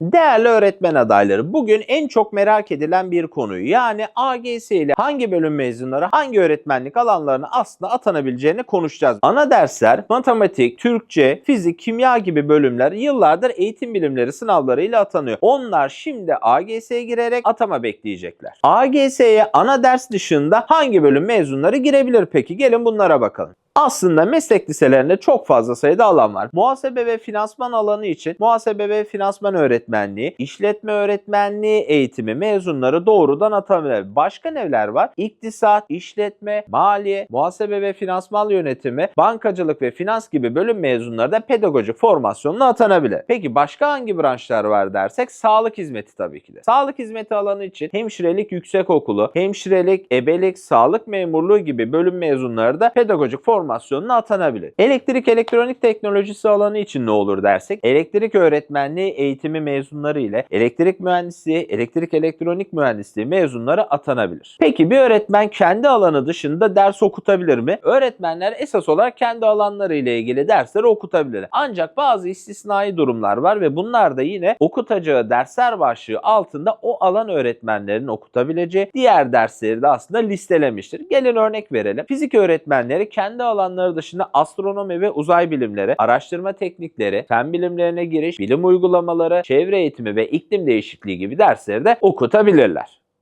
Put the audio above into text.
Değerli öğretmen adayları, bugün en çok merak edilen bir konuyu yani AGS ile hangi bölüm mezunları hangi öğretmenlik alanlarına aslında atanabileceğini konuşacağız. Ana dersler matematik, Türkçe, fizik, kimya gibi bölümler yıllardır eğitim bilimleri sınavlarıyla atanıyor. Onlar şimdi AGS'ye girerek atama bekleyecekler. AGS'ye ana ders dışında hangi bölüm mezunları girebilir peki? Gelin bunlara bakalım. Aslında meslek liselerinde çok fazla sayıda alan var. Muhasebe ve finansman alanı için muhasebe ve finansman öğretmenliği, işletme öğretmenliği eğitimi mezunları doğrudan atanabilir. Başka neler var? İktisat, işletme, maliye, muhasebe ve finansman yönetimi, bankacılık ve finans gibi bölüm mezunları da pedagojik formasyonuna atanabilir. Peki başka hangi branşlar var dersek sağlık hizmeti tabii ki de. Sağlık hizmeti alanı için hemşirelik yüksekokulu, hemşirelik, ebelik, sağlık memurluğu gibi bölüm mezunları da pedagojik formasyonuna atanabilir. Elektrik elektronik teknolojisi alanı için ne olur dersek elektrik öğretmenliği eğitimi mezunları ile elektrik mühendisliği, elektrik elektronik mühendisliği mezunları atanabilir. Peki bir öğretmen kendi alanı dışında ders okutabilir mi? Öğretmenler esas olarak kendi alanları ile ilgili dersleri okutabilir. Ancak bazı istisnai durumlar var ve bunlar da yine okutacağı dersler başlığı altında o alan öğretmenlerinin okutabileceği diğer dersleri de aslında listelemiştir. Gelin örnek verelim. Fizik öğretmenleri kendi alanları dışında astronomi ve uzay bilimleri, araştırma teknikleri, fen bilimlerine giriş, bilim uygulamaları, çevre eğitimi ve iklim değişikliği gibi dersleri de okutabilirler.